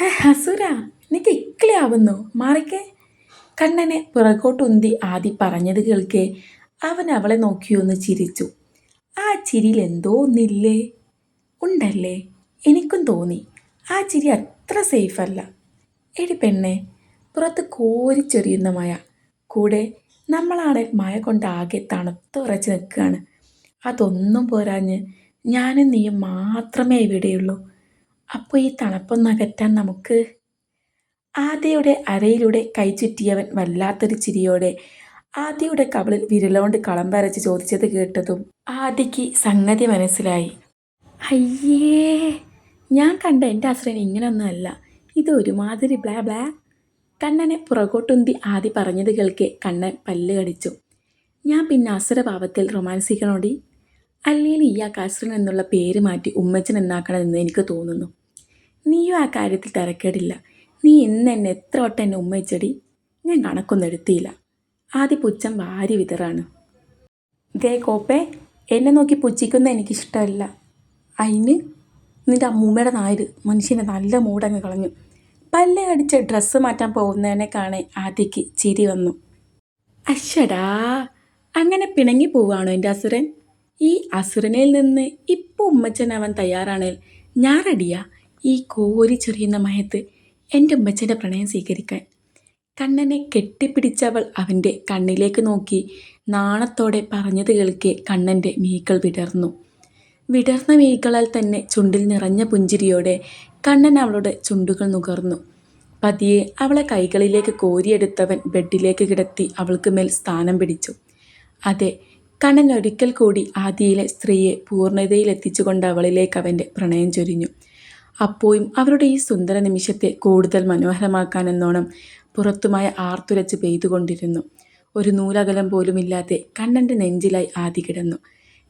ഹേ ഹസുര നിനക്ക് ഇക്കിളിയാവുന്നു മാറിക്കേ. കണ്ണനെ പുറകോട്ടുന്തി ആദി പറഞ്ഞത് കേൾക്കേ. അവൻ അവളെ നോക്കിയൊന്ന് ചിരിച്ചു. ആ ചിരിയിൽ എന്തോ ഒന്നില്ലേ? ഉണ്ടല്ലേ? എനിക്കും തോന്നി. ആ ചിരി അത്ര സേഫല്ല. എടി പെണ്ണെ പുറത്ത് കോരിച്ചൊരിയുന്ന മഴ. കൂടെ നമ്മളാണെ മഴ കൊണ്ട് ആകെ തണുത്തുറച്ച് നിൽക്കുകയാണ് അതൊന്നും പോരാഞ്ഞ് ഞാനും നീയും മാത്രമേ ഇവിടെയുള്ളൂ. അപ്പോൾ ഈ തണുപ്പൊന്ന് അകറ്റാൻ നമുക്ക് ആദ്യയുടെ അരയിലൂടെ കൈ ചുറ്റിയവൻ വല്ലാത്തൊരു ചിരിയോടെ ആദ്യയുടെ കവളിൽ വിരലോണ്ട് കളം വരച്ച് ചോദിച്ചത് കേട്ടതും ആദ്യക്ക് സംഗതി മനസ്സിലായി. അയ്യേ ഞാൻ കണ്ട എന്റെ അസുരൻ ഇങ്ങനൊന്നുമല്ല ഇത് ഒരുമാതിരി ബ്ലാ ബ്ലാ. കണ്ണനെ പുറകോട്ടുന്തി ആദ്യ പറഞ്ഞത് കേൾക്കെ കണ്ണൻ പല്ല് കടിച്ചു. ഞാൻ പിന്നെ അസുരഭാവത്തിൽ റൊമാൻസിക്കണോടി? അല്ലെങ്കിൽ ഈ ആ കാസുരൻ എന്നുള്ള പേര് മാറ്റി ഉമ്മച്ചൻ എന്നാക്കണമെന്ന് എനിക്ക് തോന്നുന്നു. നീയും ആ കാര്യത്തിൽ തിരക്കേടില്ല. നീ ഇന്ന് എന്നെ എത്ര വട്ടം എന്നെ ഉമ്മച്ചടി ഞാൻ കണക്കൊന്നും എടുത്തിയില്ല. ആദ്യ പുച്ഛം വാരി വിതറാണ്. ദേ കോപ്പേ എന്നെ നോക്കി പുച്ഛിക്കുന്ന എനിക്കിഷ്ടമല്ല. അതിന് നിന്റെ അമ്മൂമ്മയുടെ നായര് മനുഷ്യനെ നല്ല മൂടങ്ങ് കളഞ്ഞു. പല്ല അടിച്ച് ഡ്രസ്സ് മാറ്റാൻ പോകുന്നതിനെ കാണെ ആദ്യക്ക് ചിരി വന്നു. അശ്ശടാ അങ്ങനെ പിണങ്ങി പോവുകയാണോ എന്റെ അസുരൻ? ഈ അസുരനിൽ നിന്ന് ഇപ്പോൾ ഉമ്മച്ചനാവാൻ തയ്യാറാണേൽ ഞാൻ റെഡിയാ ഈ കോരി ചെറിയുന്ന മയത്ത് എന്റെ ഉമ്മച്ചന്റെ പ്രണയം സ്വീകരിക്കാൻ. കണ്ണനെ കെട്ടിപ്പിടിച്ചവൾ അവന്റെ കണ്ണിലേക്ക് നോക്കി നാണത്തോടെ പറഞ്ഞത് കേൾക്കെ കണ്ണന്റെ മീക്കൾ വിടർന്നു. വിടർന്ന മീക്കളാൽ തന്നെ ചുണ്ടിൽ നിറഞ്ഞ പുഞ്ചിരിയോടെ കണ്ണൻ അവളുടെ ചുണ്ടുകൾ നുകർന്നു. പതിയെ അവളെ കൈകളിലേക്ക് കോരിയെടുത്തവൻ ബെഡിലേക്ക് കിടത്തി അവൾക്ക് മേൽ സ്ഥാനം പിടിച്ചു. അതെ കണ്ണൻ ഒരിക്കൽ കൂടി ആദിയിലെ സ്ത്രീയെ പൂർണതയിലെത്തിച്ചുകൊണ്ട് അവളിലേക്ക് അവന്റെ പ്രണയം ചൊരിഞ്ഞു. അപ്പോഴും അവരുടെ ഈ സുന്ദര നിമിഷത്തെ കൂടുതൽ മനോഹരമാക്കാനെന്നോണം പുറത്തുമായ ആർത്തുരച്ച് പെയ്തുകൊണ്ടിരുന്നു. ഒരു നൂലകലം പോലുമില്ലാതെ കണ്ണന്റെ നെഞ്ചിലായി ആദി കിടന്നു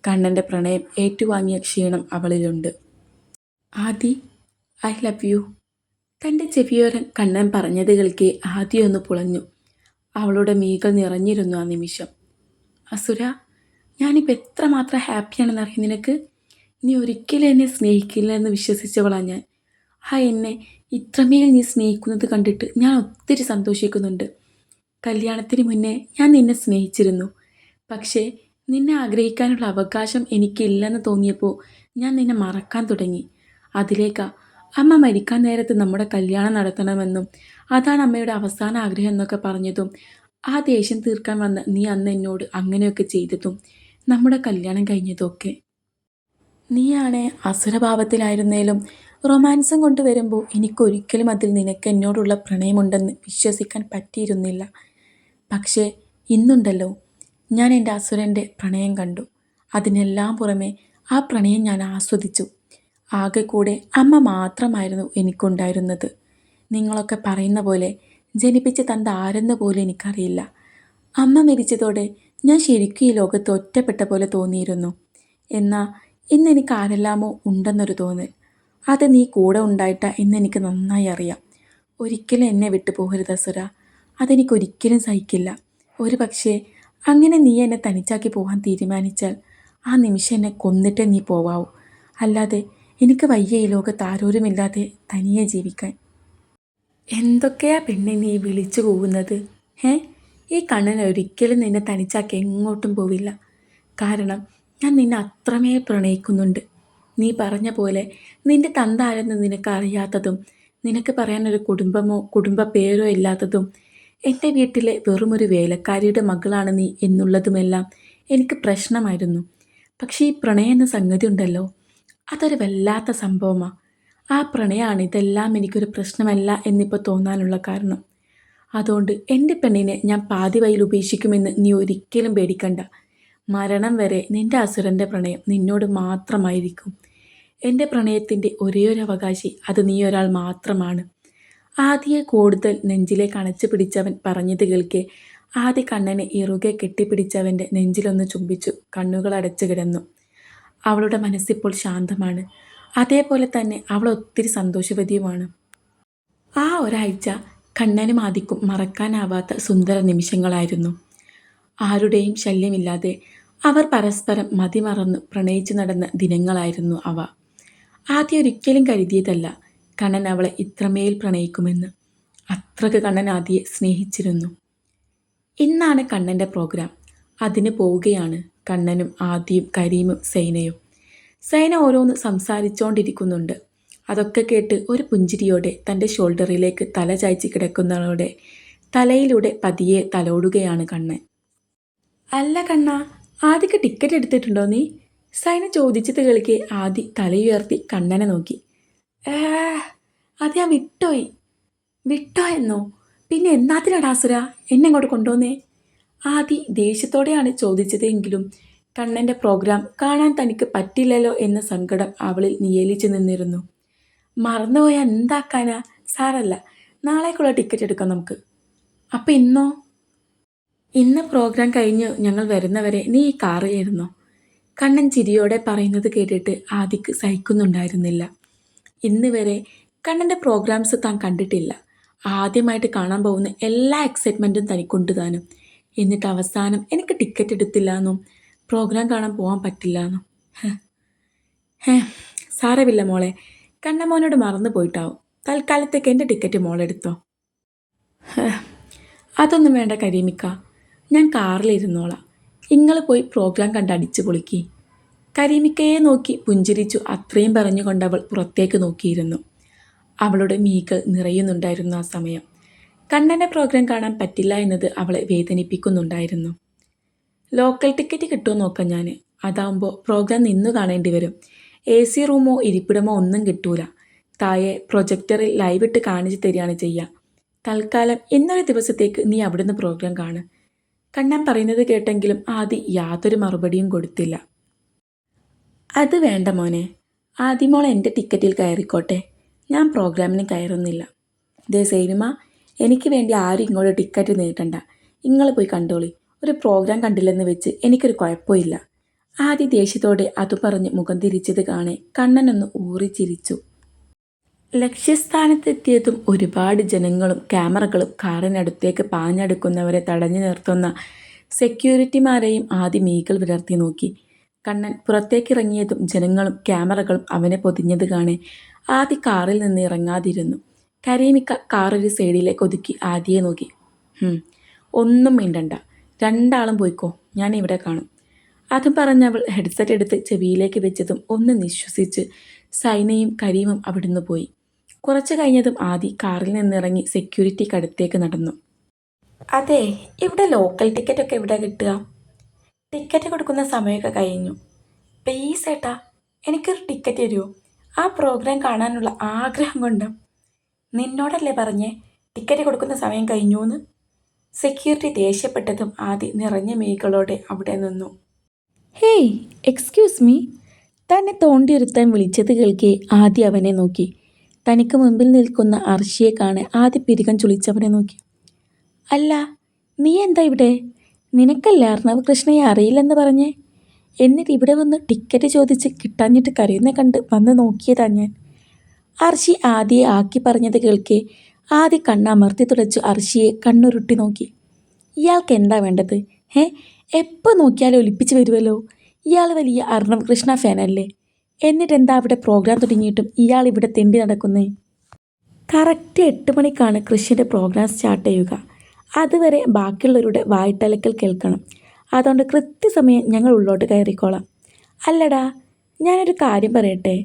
കണ്ണന്റെ പ്രണയം ഏറ്റുവാങ്ങിയ ക്ഷീണം അവളിലുണ്ട്. Aadi I love you. തന്റെ ചെവിയോരം കണ്ണൻ പറഞ്ഞത് കേൾക്കെ ആദ്യമൊന്ന് പുളഞ്ഞു. അവളുടെ മീകൾ നിറഞ്ഞിരുന്നു ആ നിമിഷം. അസുര ഞാനിപ്പോൾ എത്രമാത്രം ഹാപ്പിയാണെന്ന് അറിയാം നിനക്ക്? നീ ഒരിക്കലും എന്നെ സ്നേഹിക്കില്ല എന്ന് വിശ്വസിച്ചവളാണ് ഞാൻ. ആ എന്നെ ഇത്രമേൽ നീ സ്നേഹിക്കുന്നത് കണ്ടിട്ട് ഞാൻ ഒത്തിരി സന്തോഷിക്കുന്നുണ്ട്. കല്യാണത്തിന് മുന്നേ ഞാൻ നിന്നെ സ്നേഹിച്ചിരുന്നു. പക്ഷേ നിന്നെ ആഗ്രഹിക്കാനുള്ള അവകാശം എനിക്കില്ലെന്ന് തോന്നിയപ്പോൾ ഞാൻ നിന്നെ മറക്കാൻ തുടങ്ങി. അതിലേക്കാ അമ്മ മരിക്കാൻ നേരത്ത് നമ്മുടെ കല്യാണം നടത്തണമെന്നും അതാണ് അമ്മയുടെ അവസാന ആഗ്രഹം എന്നൊക്കെ പറഞ്ഞതും ആ ദേഷ്യം തീർക്കാൻ വന്ന നീ അന്ന് എന്നോട് അങ്ങനെയൊക്കെ ചെയ്തതും നമ്മുടെ കല്യാണം കഴിഞ്ഞതൊക്കെ. നീയാണേ അസുരഭാവത്തിലായിരുന്നേലും റൊമാൻസും കൊണ്ടുവരുമ്പോൾ എനിക്കൊരിക്കലും അതിൽ നിനക്ക് എന്നോടുള്ള പ്രണയമുണ്ടെന്ന് വിശ്വസിക്കാൻ പറ്റിയിരുന്നില്ല. പക്ഷേ ഇന്നുണ്ടല്ലോ ഞാൻ എന്റെ അസുരന്റെ പ്രണയം കണ്ടു. അതിനെല്ലാം പുറമെ ആ പ്രണയം ഞാൻ ആസ്വദിച്ചു. ആകെ കൂടെ അമ്മ മാത്രമായിരുന്നു എനിക്കുണ്ടായിരുന്നത്. നിങ്ങളൊക്കെ പറയുന്ന പോലെ ജനിപ്പിച്ച് തന്ത ആരെന്ന് പോലും എനിക്കറിയില്ല. അമ്മ മരിച്ചതോടെ ഞാൻ ശരിക്കും ഈ ലോകത്ത് ഒറ്റപ്പെട്ട പോലെ തോന്നിയിരുന്നു. എന്നാൽ ഇന്ന് എനിക്ക് ആരെല്ലാമോ ഉണ്ടെന്നൊരു തോന്നൽ. അത് നീ കൂടെ ഉണ്ടായിട്ട എന്നെനിക്ക് നന്നായി അറിയാം. ഒരിക്കലും എന്നെ വിട്ടു പോകരുത് അസുര. അതെനിക്കൊരിക്കലും സഹിക്കില്ല. ഒരു പക്ഷേ അങ്ങനെ നീ എന്നെ തനിച്ചാക്കി പോകാൻ തീരുമാനിച്ചാൽ ആ നിമിഷം എന്നെ കൊന്നിട്ടേ നീ പോവാവൂ. അല്ലാതെ എനിക്ക് വയ്യ ഈ ലോകത്ത് ആരോരുമില്ലാതെ തനിയെ ജീവിക്കാൻ. എന്തൊക്കെയാ പെണ്ണെ നീ വിളിച്ചു പോകുന്നത് ഏ ഈ കണ്ണൻ ഒരിക്കലും നിന്നെ തനിച്ചാക്കി എങ്ങോട്ടും പോവില്ല. കാരണം ഞാൻ നിന്നെ അത്രമേ പ്രണയിക്കുന്നുണ്ട്. നീ പറഞ്ഞ പോലെ നിന്റെ തന്താരെന്ന് നിനക്കറിയാത്തതും നിനക്ക് പറയാനൊരു കുടുംബമോ കുടുംബ പേരോ ഇല്ലാത്തതും എന്റെ വീട്ടിലെ വെറുമൊരു വേലക്കാരിയുടെ മകളാണ് നീ എന്നുള്ളതുമെല്ലാം എനിക്ക് പ്രശ്നമായിരുന്നു. പക്ഷേ ഈ പ്രണയം എന്ന സംഗതി ഉണ്ടല്ലോ. അതൊരു വല്ലാത്ത സംഭവമാണ് ആ പ്രണയമാണ് ഇതെല്ലാം എനിക്കൊരു പ്രശ്നമല്ല എന്നിപ്പോൾ തോന്നാനുള്ള കാരണം. അതുകൊണ്ട് എന്റെ പെണ്ണിനെ ഞാൻ പാതി വയിൽ ഉപേക്ഷിക്കുമെന്ന് നീ ഒരിക്കലും പേടിക്കണ്ട. മരണം വരെ നിന്റെ അസുരന്റെ പ്രണയം നിന്നോട് മാത്രമായിരിക്കും. എന്റെ പ്രണയത്തിന്റെ ഒരേയൊരു അവകാശി അത് നീ ഒരാൾ മാത്രമാണ്. ആദ്യയെ കൂടുതൽ നെഞ്ചിലെ അണച്ചു പിടിച്ചവൻ പറഞ്ഞത് കേൾക്കെ. ആദ്യ കണ്ണനെ ഇറുകെ കെട്ടിപ്പിടിച്ചവന്റെ നെഞ്ചിലൊന്ന് ചുംബിച്ചു കണ്ണുകൾ അടച്ചു കിടന്നു. അവളുടെ മനസ്സിപ്പോൾ ശാന്തമാണ്. അതേപോലെ തന്നെ അവൾ ഒത്തിരി സന്തോഷവതിയുമാണ്. ആ ഒരാഴ്ച കണ്ണനും ആദിക്കും മറക്കാനാവാത്ത സുന്ദര നിമിഷങ്ങളായിരുന്നു. ആരുടെയും ശല്യമില്ലാതെ അവർ പരസ്പരം മതിമറന്ന് പ്രണയിച്ചു നടന്ന ദിനങ്ങളായിരുന്നു അവ. ആദ്യം ഒരിക്കലും കരുതിയതല്ല കണ്ണൻ അവളെ ഇത്രമേൽ പ്രണയിക്കുമെന്ന്. അത്രയ്ക്ക് കണ്ണൻ ആദിയെ സ്നേഹിച്ചിരുന്നു. ഇന്നാണ് കണ്ണന്റെ പ്രോഗ്രാം. അതിന് പോവുകയാണ് കണ്ണനും ആദിയും കരീമും സൈനയും. സൈന ഓരോന്ന് സംസാരിച്ചുകൊണ്ടിരിക്കുന്നുണ്ട് അതൊക്കെ കേട്ട് ഒരു പുഞ്ചിരിയോടെ തന്റെ ഷോൾഡറിലേക്ക് തല ചായ്ച്ച് കിടക്കുന്നവളുടെ തലയിലൂടെ പതിയെ തലോടുകയാണ് കണ്ണൻ. അല്ല കണ്ണ ആദിക്ക് ടിക്കറ്റ് എടുത്തിട്ടുണ്ടോ നീ? സൈന ചോദിച്ചത് കളിക്ക് ആദി തലയുയർത്തി കണ്ണനെ നോക്കി. അത് ഞാൻ വിട്ടോയി. വിട്ടോ എന്നോ? പിന്നെ എന്നാത്തിനടാസുര എന്നെ ഇങ്ങോട്ട് കൊണ്ടുവന്നേ? ആദി ദേഷ്യത്തോടെയാണ് ചോദിച്ചതെങ്കിലും കണ്ണന്റെ പ്രോഗ്രാം കാണാൻ തനിക്ക് പറ്റില്ലല്ലോ എന്ന സങ്കടം അവളിൽ നിയലിച്ചു നിന്നിരുന്നു. മറന്നുപോയാൽ എന്താക്കാനാ? സാരല്ല നാളേക്കുള്ള ടിക്കറ്റ് എടുക്കാം നമുക്ക്. അപ്പം ഇന്നോ? ഇന്ന് പ്രോഗ്രാം കഴിഞ്ഞ് ഞങ്ങൾ വരുന്നവരെ നീ ഈ കാറിലിരുന്നോ കണ്ണൻ ചിരിയോടെ പറയുന്നത് കേട്ടിട്ട് ആദിക്ക് സഹിക്കുന്നുണ്ടായിരുന്നില്ല. ഇന്ന് വരെ കണ്ണന്റെ പ്രോഗ്രാംസ് താൻ കണ്ടിട്ടില്ല. ആദ്യമായിട്ട് കാണാൻ പോകുന്ന എല്ലാ എക്സൈറ്റ്മെന്റും തനിക്കുണ്ട് താനും. എന്നിട്ട് അവസാനം എനിക്ക് ടിക്കറ്റ് എടുത്തില്ല എന്നും പ്രോഗ്രാം കാണാൻ പോകാൻ പറ്റില്ല എന്നും ഹേ. സാരമില്ല മോളെ. കണ്ണമോനോട് മറന്നു പോയിട്ടാവും. തൽക്കാലത്തേക്ക് എന്റെ ടിക്കറ്റ് മോളെടുത്തോ. അതൊന്നും വേണ്ട കരീമിക്ക. ഞാൻ കാറിലിരുന്നോളാം. നിങ്ങൾ പോയി പ്രോഗ്രാം കണ്ട് അടിച്ചു പൊളിക്കി. കരീമിക്കയെ നോക്കി പുഞ്ചിരിച്ചു അത്രയും പറഞ്ഞുകൊണ്ട് അവൾ പുറത്തേക്ക് നോക്കിയിരുന്നു. അവളുടെ മീകൾ നിറയുന്നുണ്ടായിരുന്നു ആ സമയം. കണ്ണനെ പ്രോഗ്രാം കാണാൻ പറ്റില്ല എന്നത് അവളെ വേദനിപ്പിക്കുന്നുണ്ടായിരുന്നു. ലോക്കൽ ടിക്കറ്റ് കിട്ടുമോ നോക്കാം ഞാൻ അതാവുമ്പോൾ പ്രോഗ്രാം നിന്നു കാണേണ്ടി വരും. എ സി റൂമോ ഇരിപ്പിടമോ ഒന്നും കിട്ടൂല. തായെ പ്രൊജക്ടറിൽ ലൈവ് ഇട്ട് കാണിച്ചു തരികയാണ് ചെയ്യുക തൽക്കാലം ഇന്നൊരു ദിവസത്തേക്ക് നീ അവിടുന്ന് പ്രോഗ്രാം കാണ്. കണ്ണൻ പറയുന്നത് കേട്ടെങ്കിലും ആദി യാതൊരു മറുപടിയും കൊടുത്തില്ല. അത് വേണ്ട മോനെ. ആദ്യമോൾ എന്റെ ടിക്കറ്റിൽ കയറിക്കോട്ടെ. ഞാൻ പ്രോഗ്രാമിന് കയറുന്നില്ല. ദേ സേവിമ എനിക്ക് വേണ്ടി ആരും ഇങ്ങോട്ട് ടിക്കറ്റ് നീട്ടണ്ട നിങ്ങൾ പോയി കണ്ടോളി. ഒരു പ്രോഗ്രാം കണ്ടില്ലെന്ന് വെച്ച് എനിക്കൊരു കുഴപ്പമില്ല. ആദ്യ ദേഷ്യത്തോടെ അത് പറഞ്ഞ് മുഖം തിരിച്ചത് കാണെ കണ്ണനൊന്ന് ഊറിച്ചിരിച്ചു ലക്ഷ്യസ്ഥാനത്തെത്തിയതും ഒരുപാട് ജനങ്ങളും ക്യാമറകളും കാറിനടുത്തേക്ക് പാഞ്ഞടുക്കുന്നവരെ തടഞ്ഞു നിർത്തുന്ന സെക്യൂരിറ്റിമാരെയും ആദ്യം മീകൾ വിലർത്തി നോക്കി. കണ്ണൻ പുറത്തേക്കിറങ്ങിയതും ജനങ്ങളും ക്യാമറകളും അവനെ പൊതിഞ്ഞത് കാണെ. ആദി കാറിൽ നിന്ന് ഇറങ്ങാതിരുന്നു. കരീമിക്ക കാറൊരു സൈഡിലേക്ക് ഒതുക്കി ആദിയെ നോക്കി. ഒന്നും മിണ്ടണ്ട. രണ്ടാളും പോയിക്കോ. ഞാൻ ഇവിടെ കാണും. അതും പറഞ്ഞവൾ ഹെഡ്സെറ്റ് എടുത്ത് ചെവിയിലേക്ക് വെച്ചതും ഒന്ന് നിശ്വസിച്ച് സൈനയും കരീമും അവിടുന്ന് പോയി. കുറച്ചു കഴിഞ്ഞതും ആദി കാറിൽ നിന്നിറങ്ങി സെക്യൂരിറ്റിക്കടുത്തേക്ക് നടന്നു. അതെ ഇവിടെ ലോക്കൽ ടിക്കറ്റ് ഒക്കെ എവിടെ കിട്ടുക? ടിക്കറ്റ് കൊടുക്കുന്ന സമയമൊക്കെ കഴിഞ്ഞു. പ്ലീസ് ഏട്ടാ എനിക്കൊരു ടിക്കറ്റ് തരുമോ ആ പ്രോഗ്രാം കാണാനുള്ള ആഗ്രഹം കൊണ്ട്. നിന്നോടല്ലേ പറഞ്ഞേ ടിക്കറ്റ് കൊടുക്കുന്ന സമയം കഴിഞ്ഞു എന്ന് സെക്യൂരിറ്റി ദേഷ്യപ്പെട്ടതും ആദി നിറഞ്ഞ മീകളോടെ അവിടെ നിന്നു. ഹേയ് എക്സ്ക്യൂസ് മീ തന്നെ തോണ്ടിയിരുത്താൻ വിളിച്ചത് കേൾക്കെ ആദ്യം അവനെ നോക്കി. തനിക്ക് മുമ്പിൽ നിൽക്കുന്ന അർഷിയെ കാണെ ആദ്യ പിരികം ചുളിച്ചവനെ നോക്കി. അല്ല നീ എന്താ ഇവിടെ? നിനക്കല്ല അർണവ് കൃഷ്ണയെ അറിയില്ലെന്ന് പറഞ്ഞേ? എന്നിട്ട് ഇവിടെ വന്ന് ടിക്കറ്റ് ചോദിച്ച് കിട്ടാഞ്ഞിട്ട് കരയുന്ന കണ്ട് വന്ന് നോക്കിയതാ ഞാൻ. അർഷി ആദ്യയെ ആക്കി പറഞ്ഞത് കേൾക്കെ ആദ്യ കണ്ണമർത്തി തുടച്ചു അർഷിയെ കണ്ണുരുട്ടി നോക്കി. ഇയാൾക്ക് എന്താ വേണ്ടത്? ഏ എപ്പോൾ നോക്കിയാലും ഒലിപ്പിച്ച് വരുമല്ലോ ഇയാൾ വലിയ അർണവ് കൃഷ്ണ ഫാനല്ലേ? എന്നിട്ട് എന്താ അവിടെ പ്രോഗ്രാം തുടങ്ങിയിട്ടും ഇയാൾ ഇവിടെ തെണ്ടി നടക്കുന്നേ? കറക്റ്റ് എട്ട് മണിക്കാണ് കൃഷിന്റെ പ്രോഗ്രാം സ്റ്റാർട്ട് ചെയ്യുക. അതുവരെ ബാക്കിയുള്ളവരുടെ വായിട്ടലക്കൽ കേൾക്കണം. അതുകൊണ്ട് കൃത്യസമയം ഞങ്ങൾ ഉള്ളോട്ട് കയറിക്കോളാം. അല്ലടാ ഞാനൊരു കാര്യം പറയട്ടെ?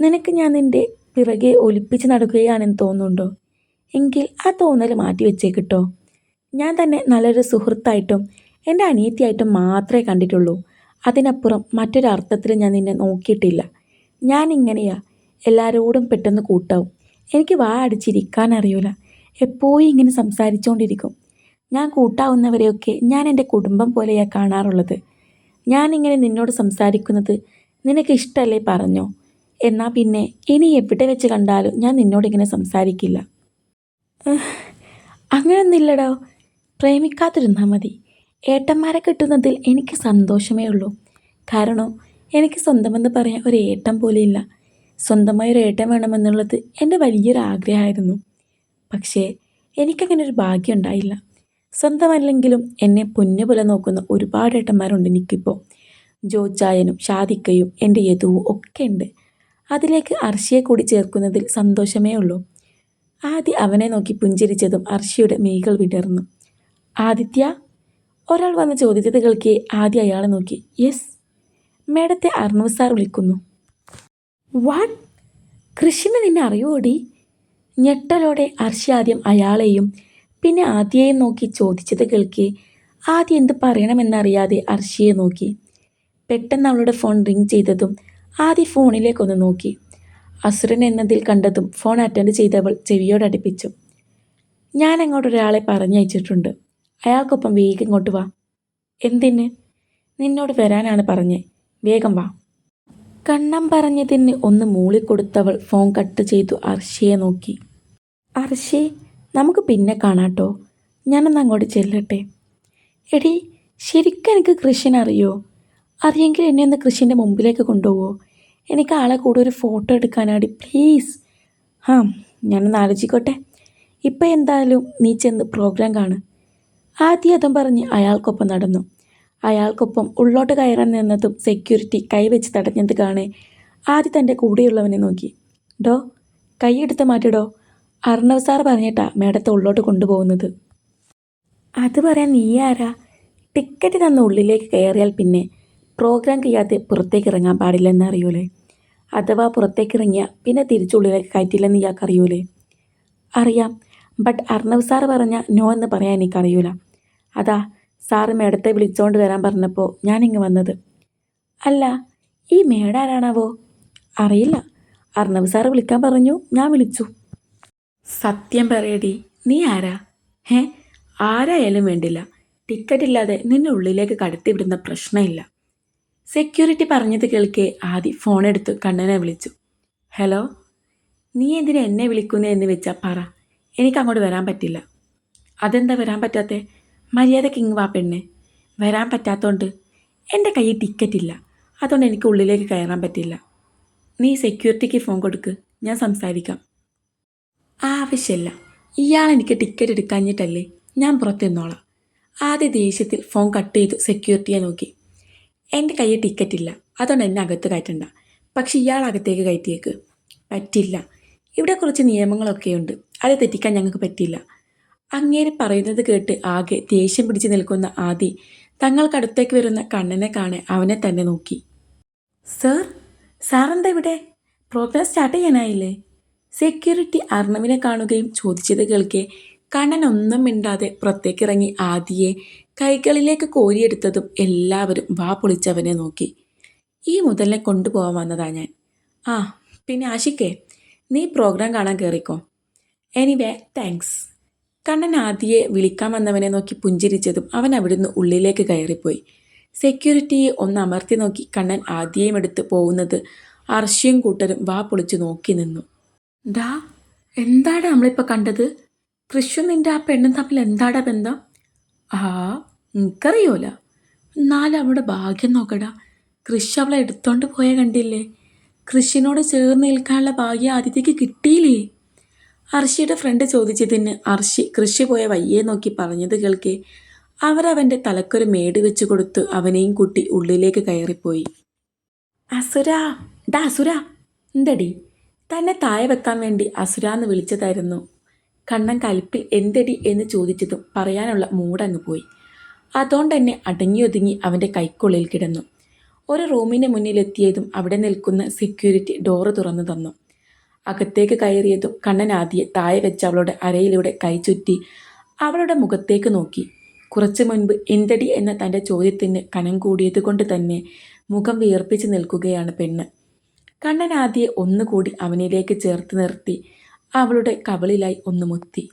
നിനക്ക് ഞാൻ നിന്റെ പിറകെ ഒലിപ്പിച്ച് നടക്കുകയാണെന്ന് തോന്നുന്നുണ്ടോ? എങ്കിൽ ആ തോന്നൽ മാറ്റി വെച്ചേക്കിട്ടോ ഞാൻ തന്നെ നല്ലൊരു സുഹൃത്തായിട്ടും എന്റെ അനിയത്തിയായിട്ടും മാത്രമേ കണ്ടിട്ടുള്ളൂ. അതിനപ്പുറം മറ്റൊരർത്ഥത്തിൽ ഞാൻ നിന്നെ നോക്കിയിട്ടില്ല. ഞാൻ ഇങ്ങനെയാ എല്ലാവരോടും പെട്ടെന്ന് കൂട്ടാവും. എനിക്ക് വാ അടിച്ചിരിക്കാൻ അറിയൂല. എപ്പോഴും ഇങ്ങനെ സംസാരിച്ചുകൊണ്ടിരിക്കും ഞാൻ കൂട്ടാവുന്നവരെയൊക്കെ ഞാൻ എന്റെ കുടുംബം പോലെയാണ് കാണാറുള്ളത്. ഞാനിങ്ങനെ നിന്നോട് സംസാരിക്കുന്നത് നിനക്ക് ഇഷ്ടമല്ലേ പറഞ്ഞോ? എന്നാൽ പിന്നെ ഇനി എവിടെ വെച്ച് കണ്ടാലും ഞാൻ നിന്നോടിങ്ങനെ സംസാരിക്കില്ല. അങ്ങനെയൊന്നുമില്ലടോ പ്രേമിക്കാതിരുന്നാൽ മതി. ഏട്ടന്മാരെ കിട്ടുന്നതിൽ എനിക്ക് സന്തോഷമേ ഉള്ളൂ. കാരണം എനിക്ക് സ്വന്തമെന്ന് പറയാൻ ഒരു ഏട്ടൻ പോലെയില്ല സ്വന്തമായ ഒരു ഏട്ടം വേണമെന്നുള്ളത് എന്റെ വലിയൊരു ആഗ്രഹമായിരുന്നു പക്ഷേ എനിക്കങ്ങനെ ഒരു ഭാഗ്യം ഉണ്ടായില്ല സ്വന്തമല്ലെങ്കിലും എന്നെ പൊന്നു പോലെ നോക്കുന്ന ഒരുപാട് ഏട്ടന്മാരുണ്ട് എനിക്കിപ്പോൾ ജോജായനും ഷാദിക്കയും എന്റെ യദുവും ഒക്കെ ഉണ്ട്. അതിലേക്ക് അർഷിയെ കൂടി ചേർക്കുന്നതിൽ സന്തോഷമേ ഉള്ളൂ. ആദ്യ അവനെ നോക്കി പുഞ്ചിരിച്ചതും അർഷിയുടെ മെയ്കൾ വിടർന്നു. ആദിത്യ? ഒരാൾ വന്ന് ചോദിച്ചത് കേൾക്കെ ആദ്യ അയാളെ നോക്കി. യെസ് മേഡത്തെ അർണവ് സാർ വിളിക്കുന്നു. വാട്ട് കൃഷിന് നിന്നെ അറിയോടി? ഞെട്ടലോടെ അർഷി ആദ്യം അയാളെയും പിന്നെ ആദ്യയെയും നോക്കി ചോദിച്ചത് കേൾക്കെ. ആദ്യം എന്ത് പറയണമെന്നറിയാതെ അർഷിയെ നോക്കി. പെട്ടെന്ന് അവളുടെ ഫോൺ റിങ് ചെയ്തതും ആദ്യ ഫോണിലേക്കൊന്ന് നോക്കി. അസുരൻ എന്നതിൽ കണ്ടതും ഫോൺ അറ്റൻഡ് ചെയ്തവൾ ചെവിയോട് ചെവിയോടടുപ്പിച്ചു ഞാൻ അങ്ങോട്ട് ഒരാളെ പറഞ്ഞയച്ചിട്ടുണ്ട്. അയാൾക്കൊപ്പം വേഗം ഇങ്ങോട്ട് വാ. എന്തിന്? നിന്നോട് വരാനാണ് പറഞ്ഞേ. വേഗം വാ. കണ്ണം പറഞ്ഞതിന് ഒന്ന് മൂളിക്കൊടുത്തവൾ ഫോൺ കട്ട് ചെയ്തു അർഷയെ നോക്കി. അർഷി നമുക്ക് പിന്നെ കാണാട്ടോ. ഞാനൊന്ന് അങ്ങോട്ട് ചെല്ലട്ടെ. എടി ശരിക്കും എനിക്ക് കൃഷിനെ അറിയോ? അറിയെങ്കിൽ എന്നെ ഒന്ന് കൃഷിന്റെ മുമ്പിലേക്ക് കൊണ്ടുപോവോ? എനിക്ക് ആളെ കൂടെ ഒരു ഫോട്ടോ എടുക്കാനാടി പ്ലീസ്. ആ ഞാനൊന്ന് ആലോചിക്കോട്ടെ. ഇപ്പം എന്തായാലും നീ ചെന്ന് പ്രോഗ്രാം കാണ്. ആദ്യം അതും പറഞ്ഞ് അയാൾക്കൊപ്പം നടന്നു. അയാൾക്കൊപ്പം ഉള്ളോട്ട് കയറാൻ നിന്നതും സെക്യൂരിറ്റി കൈവച്ച് തടഞ്ഞത് കാണെ. ആദ്യം തന്റെ കൂടെയുള്ളവനെ നോക്കി. ഡോ കൈയെടുത്ത് മാറ്റിടോ. അർണവ് സാർ പറഞ്ഞിട്ടാ മേഡത്തെ ഉള്ളോട്ട് കൊണ്ടുപോകുന്നത്. അത് പറയാൻ നീ ആരാ? ടിക്കറ്റ് തന്ന ഉള്ളിലേക്ക് കയറിയാൽ പിന്നെ പ്രോഗ്രാം കഴിയാതെ പുറത്തേക്ക് ഇറങ്ങാൻ പാടില്ലെന്ന് അറിയൂലേ? അഥവാ പുറത്തേക്ക് ഇറങ്ങിയാൽ പിന്നെ തിരിച്ചുള്ളിലേക്ക് കയറ്റില്ലെന്ന് ഇയാൾക്ക് അറിയൂലേ? അറിയാം. ബട്ട് അർണവ് സാർ പറഞ്ഞ നോ എന്ന് പറയാൻ എനിക്കറിയൂല. അതാ സാറ് മേഡത്തെ വിളിച്ചോണ്ട് വരാൻ പറഞ്ഞപ്പോൾ ഞാനിങ്ങ് വന്നത്. അല്ല ഈ മേഡ ആരാണാവോ? അറിയില്ല. അർണവ് സാറ് വിളിക്കാൻ പറഞ്ഞു. ഞാൻ വിളിച്ചു. സത്യം പറയടി. നീ ആരാ? ഹേ ആരായാലും വേണ്ടില്ല. ടിക്കറ്റ് ഇല്ലാതെ നിന്നെ ഉള്ളിലേക്ക് കടത്തിവിടുന്ന പ്രശ്നമില്ല. സെക്യൂരിറ്റി പറഞ്ഞത് കേൾക്കെ ആദി ഫോണെടുത്ത് കണ്ണനെ വിളിച്ചു. ഹലോ നീ എന്തിനാ എന്നെ വിളിക്കുന്നേ എന്ന് വെച്ചാൽ പറ. എനിക്ക് അങ്ങോട്ട് വരാൻ പറ്റില്ല. അതെന്താ വരാൻ പറ്റാത്തേ? മര്യാദയ്ക്ക് ഇങ്ങ് വാ പെണ്ണെ. വരാൻ പറ്റാത്തതുകൊണ്ട് എന്റെ കയ്യിൽ ടിക്കറ്റ് ഇല്ല. അതുകൊണ്ട് എനിക്ക് ഉള്ളിലേക്ക് കയറാൻ പറ്റില്ല. നീ സെക്യൂരിറ്റിക്ക് ഫോൺ കൊടുക്ക്. ഞാൻ സംസാരിക്കാം. ആവശ്യമില്ല ഇയാൾ എനിക്ക് ടിക്കറ്റ് എടുക്കാഞ്ഞിട്ടല്ലേ ഞാൻ പുറത്ത് നിന്നോളാം. ആദ്യ ദേഷ്യത്തിൽ ഫോൺ കട്ട് ചെയ്ത് സെക്യൂരിറ്റിയെ നോക്കി. എന്റെ കയ്യിൽ ടിക്കറ്റ് ഇല്ല. അതുകൊണ്ട് എന്നെ അകത്ത് കയറ്റണ്ട. പക്ഷേ ഇയാൾ അകത്തേക്ക് കയറ്റിയേക്ക്. പറ്റില്ല. ഇവിടെ കുറച്ച് നിയമങ്ങളൊക്കെയുണ്ട്. അത് തെറ്റിക്കാൻ ഞങ്ങൾക്ക് പറ്റില്ല. അങ്ങേര് പറയുന്നത് കേട്ട് ആകെ ദേഷ്യം പിടിച്ചു നിൽക്കുന്ന ആദി തങ്ങൾക്കടുത്തേക്ക് വരുന്ന കണ്ണനെ കാണെ അവനെ തന്നെ നോക്കി. സർ സാറെന്താ ഇവിടെ? പ്രോഗ്രാം സ്റ്റാർട്ട് ചെയ്യാനായില്ലേ? സെക്യൂരിറ്റി അർണവിനെ കാണുകയും ചോദിച്ചത് കേൾക്കെ കണ്ണൻ ഒന്നും മിണ്ടാതെ പുറത്തേക്കിറങ്ങി ആദിയെ കൈകളിലേക്ക് കോരിയെടുത്തതും എല്ലാവരും വാ പൊളിച്ചവനെ നോക്കി. ഈ മുതലിനെ കൊണ്ടുപോകാൻ വന്നതാ ഞാൻ. ആ പിന്നെ ആശിക്കേ നീ പ്രോഗ്രാം കാണാൻ കയറിക്കോ എനിവേ താങ്ക്സ്. കണ്ണൻ ആദിയെ വിളിക്കാൻ വന്നവനെ നോക്കി പുഞ്ചിരിച്ചതും അവൻ അവിടുന്ന് ഉള്ളിലേക്ക് കയറിപ്പോയി. സെക്യൂരിറ്റിയെ ഒന്ന് അമർത്തി നോക്കി കണ്ണൻ ആദ്യയും എടുത്ത് പോകുന്നത് അർഷ്യയും കൂട്ടരും വാ പൊളിച്ച് നോക്കി നിന്നു. ദാ എന്താടാ നമ്മളിപ്പോൾ കണ്ടത്? കൃഷ്ണ നിന്റെ ആ പെണ്ണും തമ്മിൽ എന്താടാ ബന്ധം? ആ നിനക്കറിയോല. എന്നാലും അവളുടെ ഭാഗ്യം നോക്കടാ. കൃഷി അവളെ എടുത്തോണ്ട് പോയ കണ്ടില്ലേ? കൃഷിനോട് ചേർന്ന് നിൽക്കാനുള്ള ഭാഗ്യം ആദിത്യക്ക് കിട്ടിയില്ലേ? അർഷിയുടെ ഫ്രണ്ട് ചോദിച്ചതിന് അർഷി കൃഷി പോയ വയ്യെ നോക്കി പറഞ്ഞത് കേൾക്കെ. അവരവന്റെ തലക്കൊരു മേട് വെച്ച് കൊടുത്ത് അവനെയും കുട്ടി ഉള്ളിലേക്ക് കയറിപ്പോയി. അസുര ഡാ അസുര എന്തടി? തന്നെ താഴെ വെക്കാൻ വേണ്ടി അസുര എന്ന് വിളിച്ചതായിരുന്നു. കണ്ണൻ കലിപ്പിൽ എന്തടി എന്ന് ചോദിച്ചതും പറയാനുള്ള മൂടങ്ങ് പോയി. അതുകൊണ്ട് തന്നെ അടങ്ങിയൊതുങ്ങി അവന്റെ കൈക്കുള്ളിൽ കിടന്നു. ഒരു റൂമിന് മുന്നിലെത്തിയതും അവിടെ നിൽക്കുന്ന സെക്യൂരിറ്റി ഡോറ് തുറന്നു തന്നു. അകത്തേക്ക് കയറിയതും കണ്ണൻ ആദ്യെ താഴെ വെച്ച് അവളുടെ അരയിലൂടെ കൈ ചുറ്റി അവളുടെ മുഖത്തേക്ക് നോക്കി. കുറച്ചു മുൻപ് എന്തടി എന്ന തന്റെ ചോദ്യത്തിന് കനം കൂടിയത് കൊണ്ട് തന്നെ മുഖം വിയർപ്പിച്ച് നിൽക്കുകയാണ് പെണ്ണ്. കണ്ണൻ ആദ്യെ ഒന്നുകൂടി അവനിലേക്ക് ചേർത്ത് നിർത്തി. അവളുടെ കവളിലായി ഒന്ന് മുത്തി.